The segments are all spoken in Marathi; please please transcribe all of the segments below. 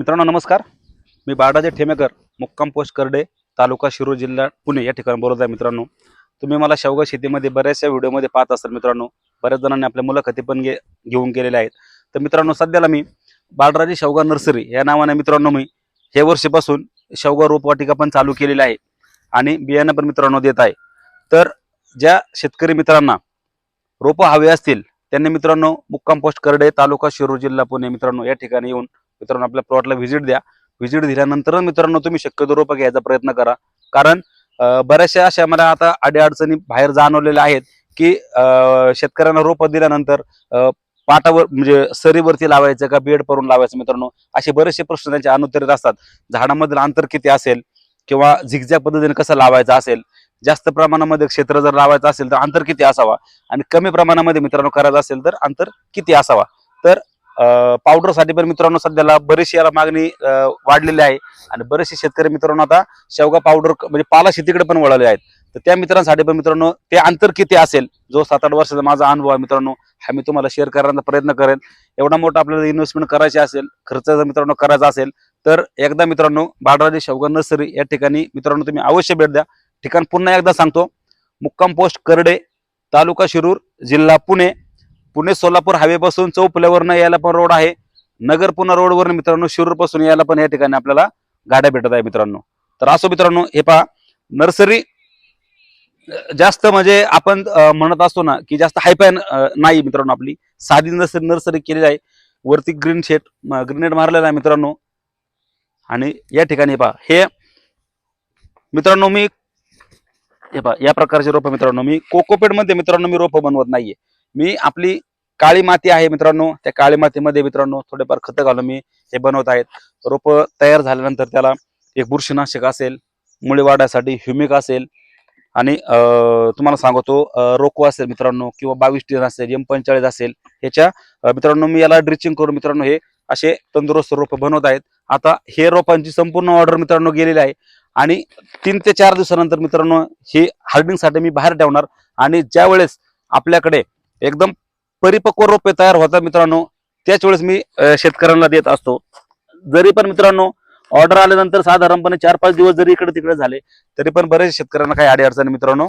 मित्रांनो नमस्कार. मी बाळराजे ठेमेकर मुक्काम पोस्ट करडे तालुका शिरूर जिल्हा पुणे या ठिकाणी बोलत आहे मित्रांनो. तुम्ही मला शेवगा शेतीमध्ये बऱ्याचशा व्हिडिओमध्ये पाहत असाल मित्रांनो. बऱ्याच जणांनी आपल्या मुलाखती पण घे घेऊन गेलेल्या आहेत. तर मित्रांनो सध्याला मी बाळराजे शेवगा नर्सरी या नावाने मित्रांनो मी हे वर्षीपासून शेवगा रोपवाटिका पण चालू केलेली आहे आणि बियाणं पण मित्रांनो देत आहे. तर ज्या शेतकरी मित्रांना रोपं हवे असतील त्यांनी मित्रांनो मुक्काम पोस्ट करडे तालुका शिरूर जिल्हा पुणे मित्रांनो या ठिकाणी येऊन मित्रांनो आपल्या प्लॉटला व्हिजिट द्या. व्हिजिट दिल्यानंतर मित्रांनो तुम्ही शक्यतो रोपं घ्यायचा प्रयत्न करा. कारण बऱ्याचशा अशा मला आता अडीअडचणी बाहेर जाणवलेल्या आहेत की शेतकऱ्यांना रोपं दिल्यानंतर पाटावर म्हणजे सरीवरती लावायचं का बेड करून लावायचं मित्रांनो असे बरेचसे प्रश्न त्यांचे अनुत्तरित असतात. झाडामधील अंतर किती असेल किंवा झिगझ्या पद्धतीने कसं लावायचं असेल? जास्त प्रमाणामध्ये क्षेत्र जर लावायचं असेल तर अंतर किती असावा? आणि कमी प्रमाणामध्ये मित्रांनो करायचं असेल तर अंतर किती असावा? तर पावडरसाठी पण मित्रांनो सध्याला बरीचशी याला मागणी वाढलेली आहे. आणि बरेचसे शेतकरी मित्रांनो आता शेवगा पावडर म्हणजे पाला शेतीकडे पण वळाले आहेत. तर त्या मित्रांसाठी पण मित्रांनो ते अंतर किती असेल? जो सात आठ वर्षाचा माझा अनुभव आहे मित्रांनो हा मी तुम्हाला शेअर करण्याचा प्रयत्न करेन. एवढा मोठा आपल्याला इन्व्हेस्टमेंट करायची असेल खर्च जर मित्रांनो करायचा असेल तर एकदा मित्रांनो बाडराजी शेवगा नर्सरी या ठिकाणी मित्रांनो तुम्ही अवश्य भेट द्या. ठिकाण पुन्हा एकदा सांगतो. मुक्काम पोस्ट करडे तालुका शिरूर जिल्हा पुणे पुणे सोलापूर हायवे पासून चौफुल्यावरनं यायला पण रोड आहे. नगर पुणे रोडवरनं मित्रांनो शिरूरपासून यायला पण या ठिकाणी आपल्याला गाड्या भेटत आहे मित्रांनो. तर असो मित्रांनो हे पहा नर्सरी जास्त म्हणजे आपण म्हणत असतो ना की जास्त हायफाय नाही मित्रांनो आपली. साधी नर्सरी नर्सरी केलेली आहे. वरती ग्रीन शेट ग्रीन नेट मारलेला आहे मित्रांनो. आणि या ठिकाणी पहा हे मित्रांनो मी हे पहा या प्रकारचे रोप मित्रांनो मी कोकोपेटमध्ये मित्रांनो मी रोप बनवत नाहीये. मी आपली काळी माती आहे मित्रांनो. त्या काळी मातीमध्ये मित्रांनो थोडेफार खतं घालून मी हे बनवत आहेत. रोपं तयार झाल्यानंतर त्याला एक बुरशीनाशक असेल मुळे वाढायसाठी ह्युमिक असेल आणि तुम्हाला सांगतो रोको असेल मित्रांनो किंवा बावीस टीन असेल एम पंचेचाळीस असेल ह्याच्या मित्रांनो मी याला ड्रिचिंग करून मित्रांनो हे असे तंदुरुस्त रोपं बनवत आहेत. आता हे रोपांची संपूर्ण ऑर्डर मित्रांनो गेलेली आहे आणि तीन ते चार दिवसानंतर मित्रांनो हे हार्डिंगसाठी मी बाहेर ठेवणार आणि ज्या वेळेस आपल्याकडे एकदम परिपक्व रोपे तयार होतात मित्रांनो. त्याच वेळेस मी शेतकऱ्यांना देत असतो. जरी पण मित्रांनो ऑर्डर आल्यानंतर साधारणपणे चार पाच दिवस जरी इकडे तिकडे झाले तरी पण बरेच शेतकऱ्यांना काही अडीअडचणी मित्रांनो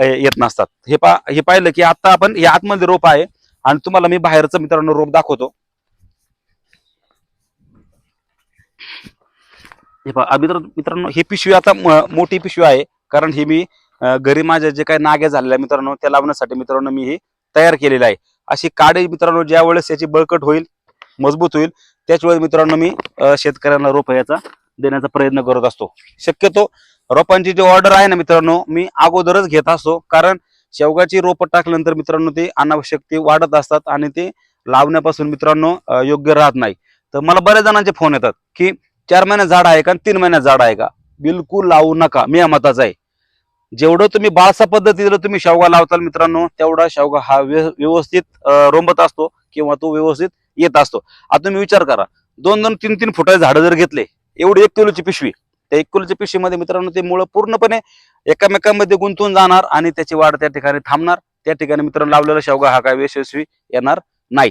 येत नसतात. हे पा हे पाहिलं की आता आपण हे आतमध्ये रोप आहे आणि तुम्हाला मी बाहेरचं मित्रांनो रोप दाखवतो. हे पहा मित्र मित्रांनो ही पिशवी आता मोठी पिशवी आहे. कारण ही मी घरी माझ्या जे काही नाग्या झालेल्या मित्रांनो त्या लावण्यासाठी मित्रांनो मी ही तयार केलेली आहे. अशी काडी मित्रांनो ज्या वेळेस याची बळकट होईल मजबूत होईल त्याच वेळेस मित्रांनो मी शेतकऱ्यांना रोप याचा देण्याचा प्रयत्न करत असतो. शक्यतो रोपांची जी ऑर्डर आहे ना मित्रांनो मी अगोदरच घेत असतो. कारण शेवगाची रोपं टाकल्यानंतर मित्रांनो ते अनावश्यक ते वाढत असतात आणि ते लावण्यापासून मित्रांनो योग्य राहत नाही. तर मला बऱ्याच जणांचे फोन येतात की चार महिन्यात झाड आहे का आणि तीन महिन्यात झाड आहे का? बिलकुल लावू नका. मी या मताचा आहे. जेवढं तुम्ही बाळसा पद्धतीला तुम्ही शेवगा लावताल मित्रांनो तेवढा शेवगा हा व्यवस्थित रोंबत असतो किंवा तो व्यवस्थित येत असतो. आता तुम्ही विचार करा दोन दोन तीन तीन फुटाचे झाडं जर घेतले एवढी एक किलोची पिशवी त्या एक किलोच्या पिशवीमध्ये मित्रांनो ते मुळं पूर्णपणे एकामेकांमध्ये गुंतून जाणार आणि त्याची वाढ त्या ठिकाणी थांबणार. त्या ठिकाणी मित्रांनो लावलेला शेवगा हा काय यशस्वी येणार नाही.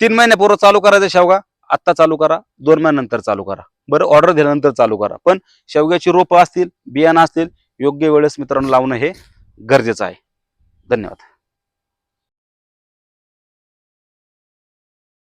तीन महिन्यापूर्वी चालू करायचा शेवगा आत्ता चालू करा दोन महिन्यानंतर चालू करा. बरं ऑर्डर दिल्यानंतर चालू करा. पण शेवग्याची रोपं असतील बियाणं असतील योग्य वेळेस मित्रांनो लावणं हे गरजेचं आहे. धन्यवाद.